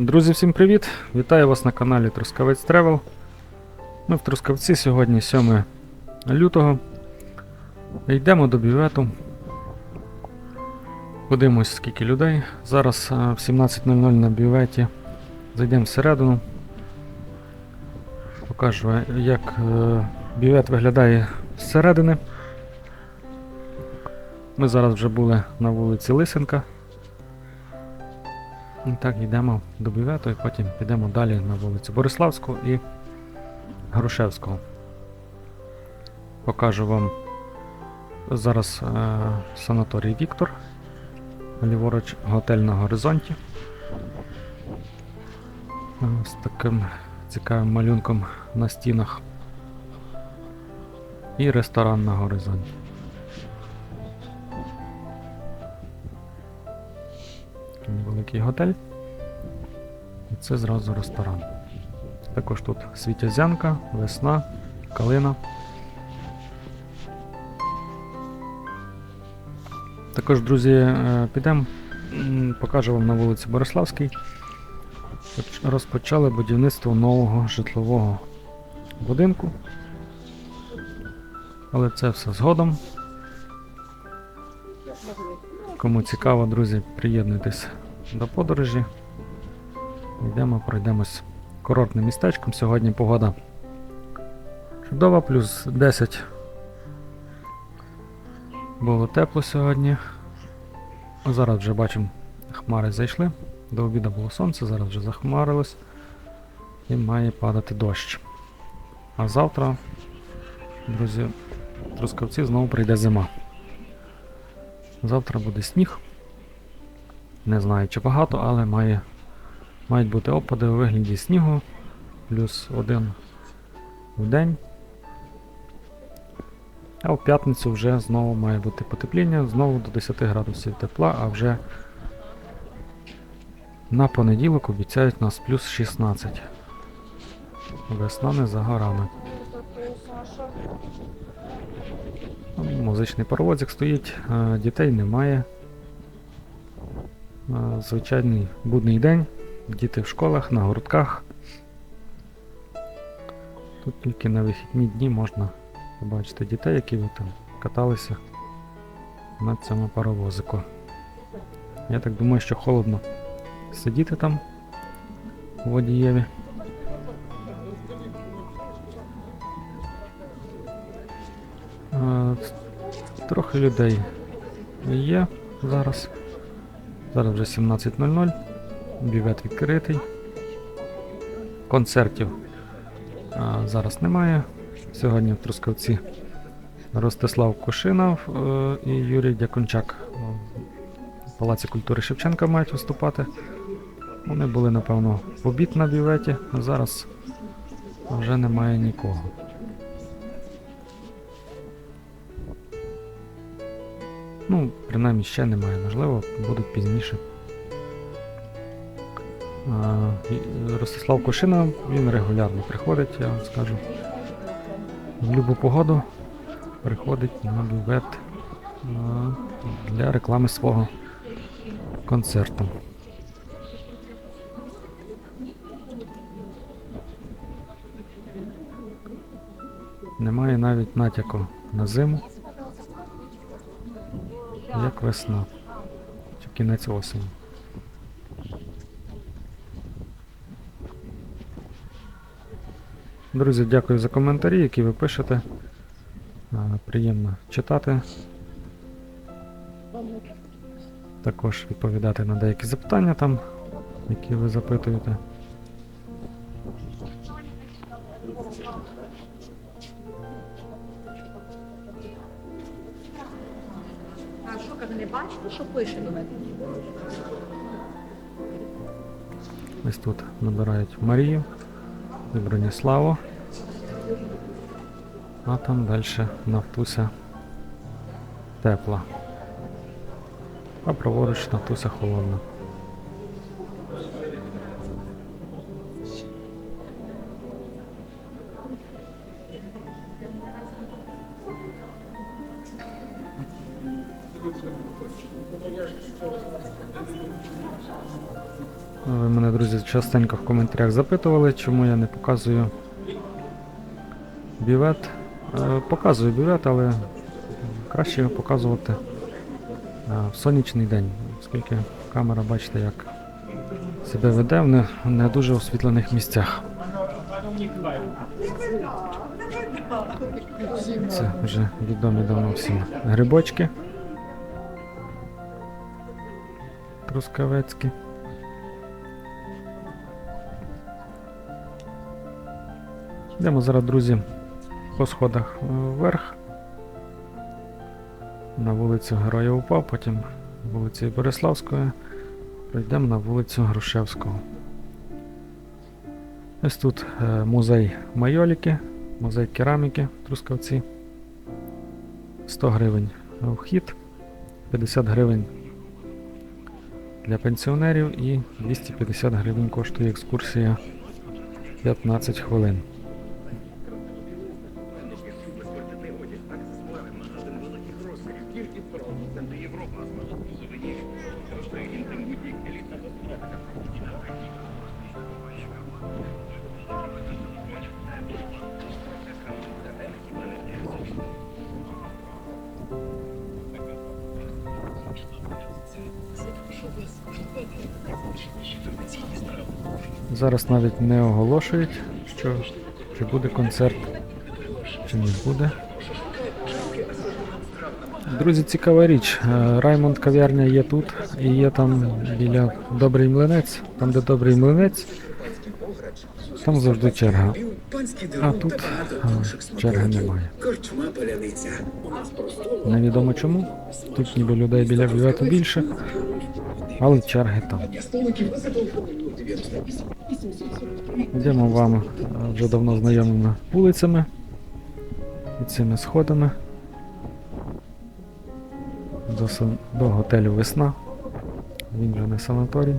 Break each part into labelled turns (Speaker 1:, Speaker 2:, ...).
Speaker 1: Друзі, всім привіт! Вітаю вас на каналі Трускавець Тревел. Ми в Трускавці сьогодні 7 лютого. Йдемо до бювету. Подивимось, скільки людей. Зараз е, в 17.00 на бюветі. Зайдемо всередину. Покажу, е, як е, бювет виглядає зсередини. Ми зараз вже були на вулиці Лисенка. Так, йдемо до бювету і потім підемо далі на вулицю Бориславську і Грушевського. Покажу вам зараз е, санаторій Віктор. Ліворуч готель на горизонті. Е, З таким цікавим малюнком на стінах. І ресторан на горизонті. Такий невеликий готель. І це зразу ресторан. Також тут світязянка, весна, калина. Також, друзі, е, підемо, покажу вам на вулиці Бориславській. Розпочали будівництво нового житлового будинку. Але це все згодом. Кому цікаво, друзі, приєднуйтесь до подорожі. Йдемо, пройдемось курортним містечком. Сьогодні погода чудова, плюс 10. Було тепло сьогодні. Зараз вже бачимо, хмари зайшли. До обіду було сонце, зараз вже захмарилось і має падати дощ. А завтра, друзі, в Трускавці знову прийде зима. Завтра буде сніг. Не знаю чи багато, але має, мають бути опади у вигляді снігу. Плюс один в день. А в п'ятницю вже знову має бути потепління, знову до 10 градусів тепла, а вже на понеділок обіцяють нас плюс 16. Весна не за горами. Музичний паровозик стоїть, е, дітей немає. Звичайний будний день. Діти в школах, на гуртках. Тут тільки на вихідні дні можна побачити дітей, які там каталися на цьому паровозику. Я так думаю, що холодно сидіти там у водієві. Трохи людей є зараз. Зараз вже 17.00. Бювет відкритий. Концертів а, зараз немає. Сьогодні в Трускавці Ростислав Кошинов е, і Юрій Дякончак в Палаці культури Шевченка мають виступати. Вони були, напевно, в обід на бюветі, а зараз вже немає нікого. Ну, принаймні ще немає, можливо, будуть пізніше. Ростислав Кошина, він регулярно приходить, я вам скажу. В любу погоду приходить на бювет для реклами свого концерту. Немає навіть натяку на зиму як весна. Чи кінець осені. Друзі, дякую за коментарі, які ви пишете. Приємно читати. Також відповідати на деякі запитання там, які ви запитуєте. Набирають Марію Броніславу. А там далі Нафтуся тепла. А праворуч Нафтуся холодна. Частенько в коментарях запитували, чому я не показую бювет. Е, Показую бювет, але краще його показувати е, в сонячний день, оскільки камера, бачите, як себе веде в не, не дуже освітлених місцях. Це вже відомі давно всім грибочки. Трускавецькі. Йдемо зараз, друзі, по сходах е, вверх. На вулицю Героя УПА, потім вулицею Бориславської. Пройдемо на вулицю Грушевського. Ось тут е, музей майоліки, музей кераміки Трускавці. 100 гривень вхід, 50 гривень для пенсіонерів і 250 гривень коштує екскурсія 15 хвилин. Зараз навіть не оголошують, що чи буде концерт, чи не буде. Друзі, цікава річ. Е, Раймонд кав'ярня є тут і є там біля Добрий млинець, там де добрий млинець, там завжди черга. А тут черги немає. Невідомо чому. Тут ніби людей біля бювету більше, але черги там. Йдемо вам е, вже давно знайомими вулицями і цими сходами до, до готелю Весна. Він вже не санаторій.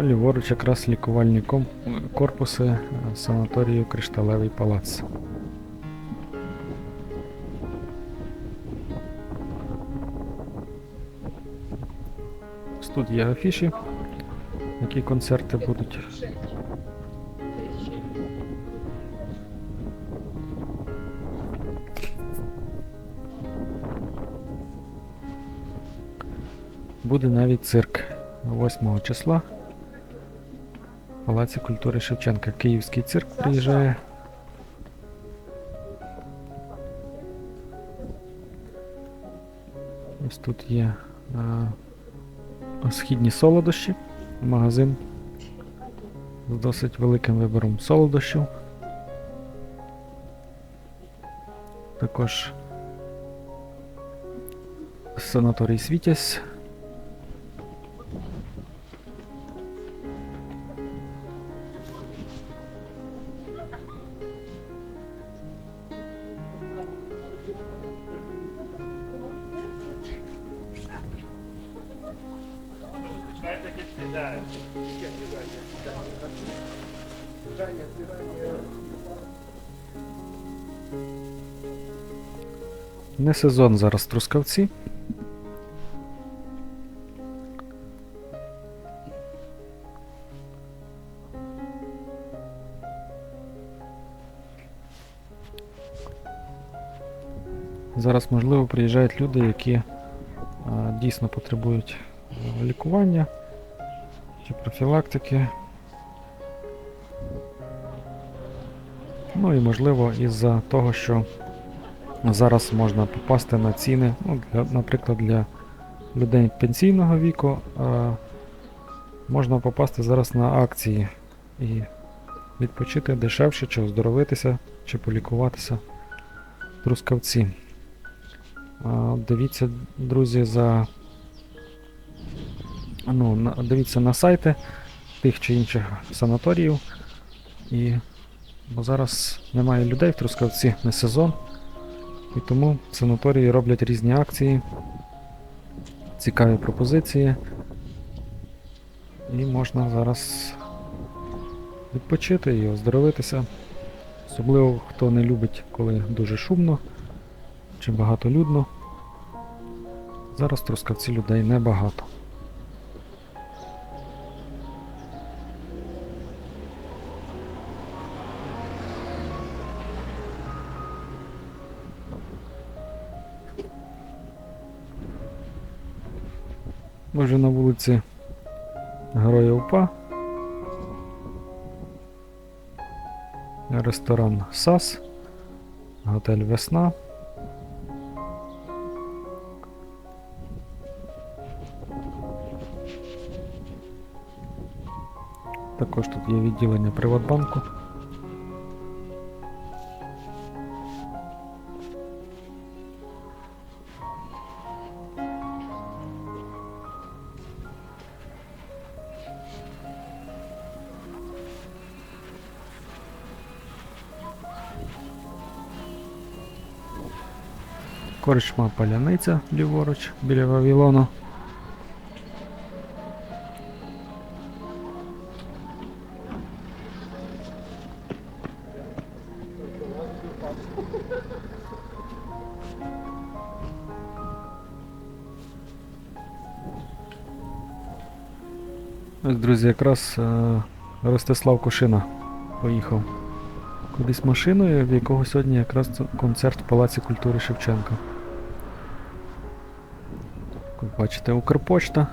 Speaker 1: А ліворуч якраз лікувальні корпуси е, санаторію Кришталевий палац. Тут є афіші, які концерти будуть. Буде навіть цирк 8 числа Палаці культури Шевченка. Київський цирк приїжджає. Ось тут є е, східні солодощі, магазин з досить великим вибором солодощів. Також санаторій Світязь. Не сезон зараз трускавці. Зараз, можливо, приїжджають люди, які дійсно потребують лікування чи профілактики. Ну і можливо із-за того, що зараз можна попасти на ціни, ну, для, наприклад, для людей пенсійного віку е, можна попасти зараз на акції і відпочити дешевше, чи оздоровитися, чи полікуватися в Трускавці. Дивіться, друзі, за ну, дивіться на сайти тих чи інших санаторіїв. І бо зараз немає людей в Трускавці, не сезон. І тому санаторії роблять різні акції, цікаві пропозиції. І можна зараз відпочити і оздоровитися. Особливо хто не любить, коли дуже шумно чи багатолюдно. Зараз в Трускавці людей небагато. Ми вже на вулиці Героя УПА. Ресторан САС, готель Весна. Також тут є відділення Приватбанку. Корчма Паляниця ліворуч біля Вавилону. Ось, якраз е, Ростислав Кошина поїхав кудись машиною, в якого сьогодні якраз концерт в Палаці культури Шевченка. Бачите, Укрпочта.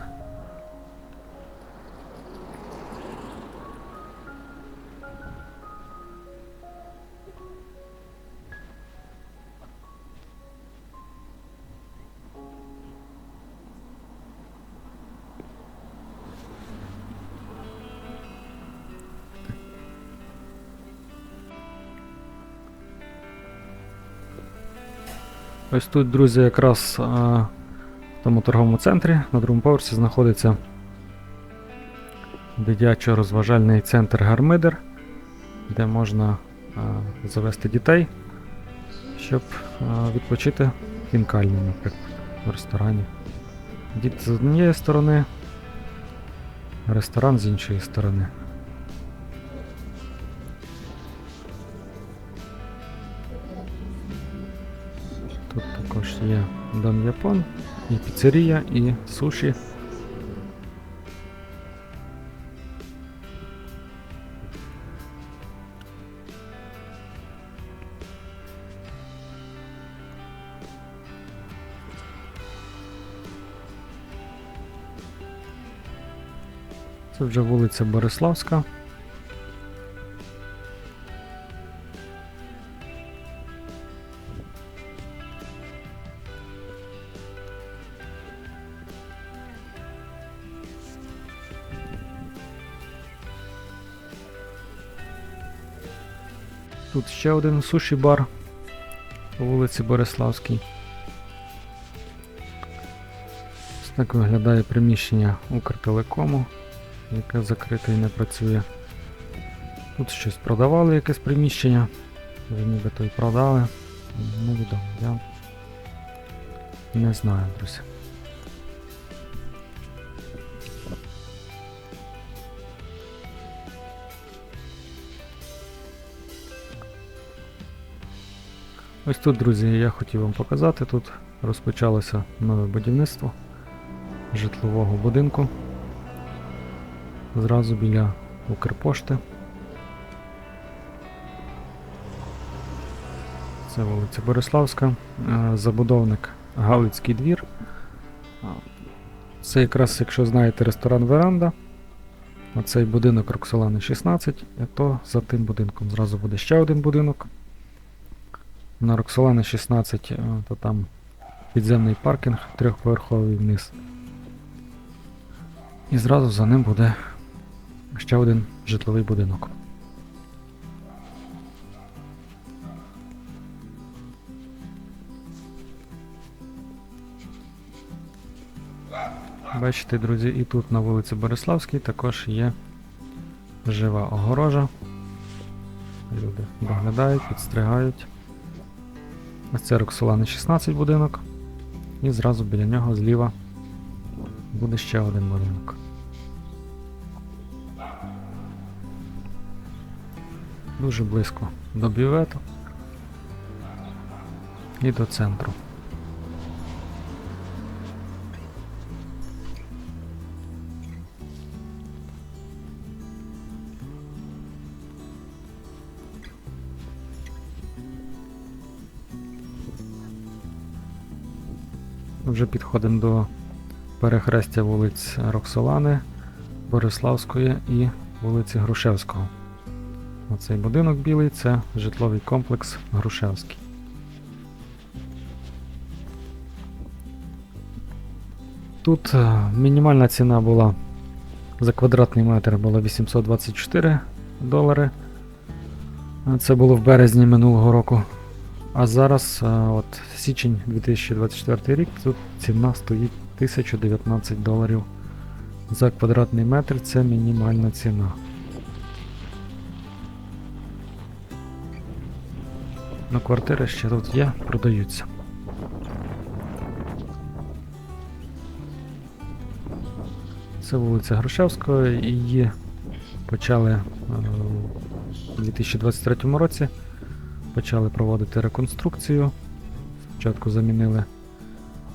Speaker 1: Ось тут, друзі, якраз а, в тому торговому центрі на другому поверсі знаходиться дитячо-розважальний центр Гармидер, де можна а, завести дітей, щоб а, відпочити в хінкальні, наприклад, в ресторані. Діти з однієї сторони, ресторан з іншої сторони. Є Дом Япон, і піцерія, і суші. Це вже вулиця Бориславська. Тут ще один суші-бар по вулиці Бориславській. Ось так виглядає приміщення Укртелекому, яке закрите і не працює. Тут щось продавали, якесь приміщення. Вже нібито і продали. Невідомо. Я не знаю, друзі. Ось тут, друзі, я хотів вам показати. Тут розпочалося нове будівництво житлового будинку. Зразу біля Укрпошти. Це вулиця Бориславська, е, забудовник Галицький двір. Це якраз, якщо знаєте, ресторан Веранда. Оцей будинок Роксолани 16, то за тим будинком зразу буде ще один будинок. На Роксолани 16, е, то там підземний паркінг трьохповерховий вниз. І зразу за ним буде ще один житловий будинок. Бачите, друзі, і тут на вулиці Бориславській також є жива огорожа. Люди доглядають, підстригають. Ось це Роксолани 16 будинок. І зразу біля нього зліва буде ще один будинок. Дуже близько до бювету. і до центру. Вже підходимо до перехрестя вулиць Роксолани, Бориславської і вулиці Грушевського. Оцей будинок білий це житловий комплекс Грушевський. Тут е, мінімальна ціна була за квадратний метр була 824 долари. Це було в березні минулого року. А зараз, е, от січень 2024 рік, тут ціна стоїть 1019 доларів за квадратний метр. Це мінімальна ціна. Ну, квартири ще тут є, продаються. Це вулиця Грушевського, її почали е, у 2023 році. Почали проводити реконструкцію. Спочатку замінили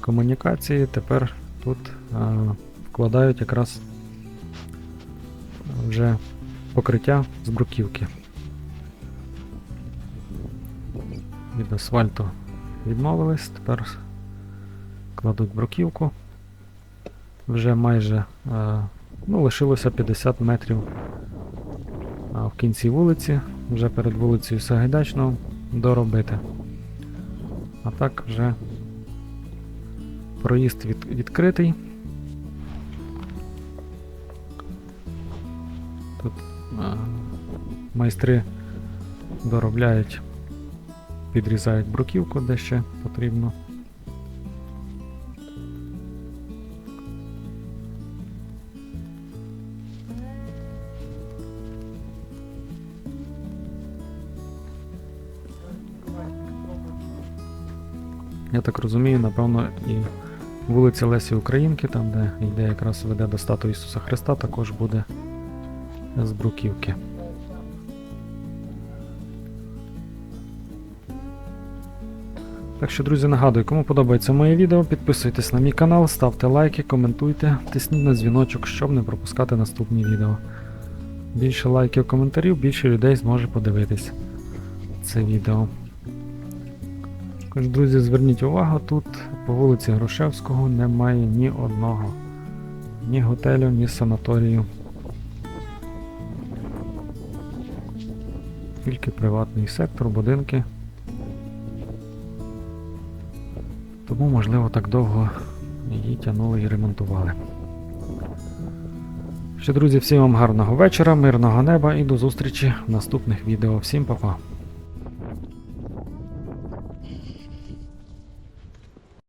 Speaker 1: комунікації, тепер тут е, вкладають якраз вже покриття з бруківки. Від асфальту відмовились, тепер кладуть бруківку. Вже майже е, ну, лишилося 50 метрів а, в кінці вулиці, вже перед вулицею Сагайдачного доробити. А так вже проїзд від, відкритий. Тут а, майстри доробляють, підрізають бруківку, де ще потрібно. Я так розумію, напевно, і вулиця Лесі Українки, там, де йде якраз веде до статуї Ісуса Христа, також буде з бруківки. Так що, друзі, нагадую, кому подобається моє відео, підписуйтесь на мій канал, ставте лайки, коментуйте, тисніть на дзвіночок, щоб не пропускати наступні відео. Більше лайків, коментарів, більше людей зможе подивитись це відео. Також, друзі, зверніть увагу, тут по вулиці Грушевського немає ні одного, ні готелю, ні санаторію. Тільки приватний сектор, будинки. Тому, можливо, так довго її тягнули і ремонтували. Що, друзі, всім вам гарного вечора, мирного неба і до зустрічі в наступних відео. Всім па-па!